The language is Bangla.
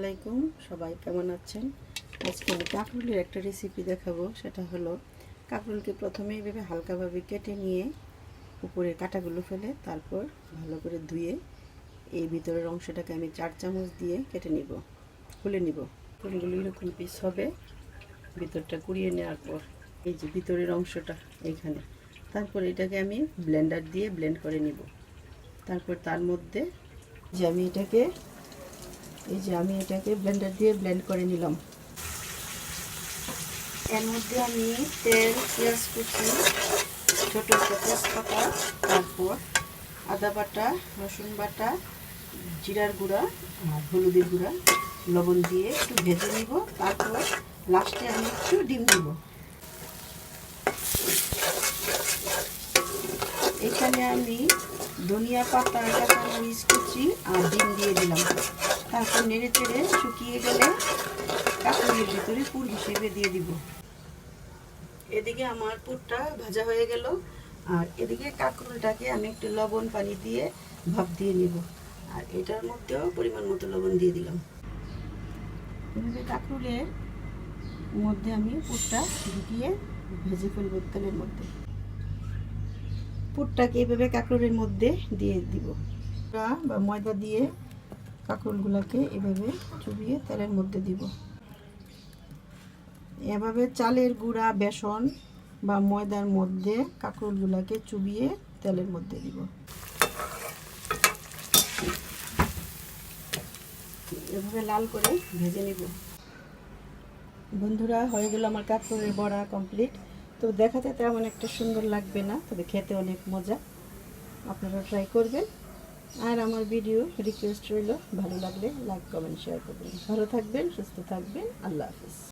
আলাইকুম, সবাই কেমন আছেন? আজকে আমি কাঁকরুলের একটা রেসিপি দেখাবো, সেটা হলো কাঁকরুলকে প্রথমে এইভাবে হালকাভাবে কেটে নিয়ে উপরের কাঁটাগুলো ফেলে, তারপর ভালো করে ধুয়ে এই ভিতরের অংশটাকে আমি চার চামচ দিয়ে কেটে নিব, খুলে নিব। ফুলগুলো এরকম পিস হবে, ভিতরটা কুড়িয়ে নেওয়ার পর এই যে ভিতরের অংশটা এইখানে। তারপর এটাকে আমি ব্লেন্ডার দিয়ে ব্লেন্ড করে নিব। তারপর তার মধ্যে যে আমি এটাকে এই যে আমি এটাকে ব্লেন্ডার দিয়ে ব্লেন্ড করে নিলাম। এর মধ্যে আমি তেল, পেঁয়াজ কুচি, ছোটো তেজপাতা তারপর আদা বাটা, রসুন বাটা, জিরার গুঁড়া আর হলুদের গুঁড়া, লবণ দিয়ে একটু ভেজে নিব। তারপর লাস্টে আমি একটু ডিম দিব। এখানে আমি ধনিয়া পাতা, কাঁচামরিচ কুচি আর ডিম দিয়ে দিলাম। তারপর নেড়ে চেড়ে শুকিয়ে গেলে কাঁকড়ের ভিতরে পুর হিসেবে দিয়ে দিব। এদিকে আমার পুরটা ভাজা হয়ে গেল। আর এদিকে কাঁকরুলটাকে আমি একটু লবণ পানি দিয়ে ভাপ দিয়ে নিব। আর এটার মধ্যেও পরিমাণ মতো লবণ দিয়ে দিলাম। এভাবে কাঁকরুলের মধ্যে আমি পুরটা ঢুকিয়ে ভেজে ফেলব তেলের মধ্যে। পুরটাকে এভাবে কাঁকরোলের মধ্যে দিয়ে দিব। বা ময়দা দিয়ে কাঁকরোলগুলোকে এভাবে চুবিয়ে তেলের মধ্যে দিব। এভাবে চালের গুঁড়া, বেসন বা ময়দার মধ্যে কাঁকরোলগুলোকে চুবিয়ে তেলের মধ্যে দিব। এভাবে লাল করে ভেজে নিব। বন্ধুরা, হয়ে গেল আমার কাঁকরোলের বড়া কমপ্লিট। তো দেখাতে তেমন একটা সুন্দর লাগবে না, তবে খেতে অনেক মজা। আপনারা ট্রাই করবেন। আর আমার ভিডিও রিকোয়েস্ট রইল, ভালো লাগলে লাইক কমেন্ট শেয়ার করবেন। ভালো থাকবেন, সুস্থ থাকবেন, আল্লাহ হাফিজ।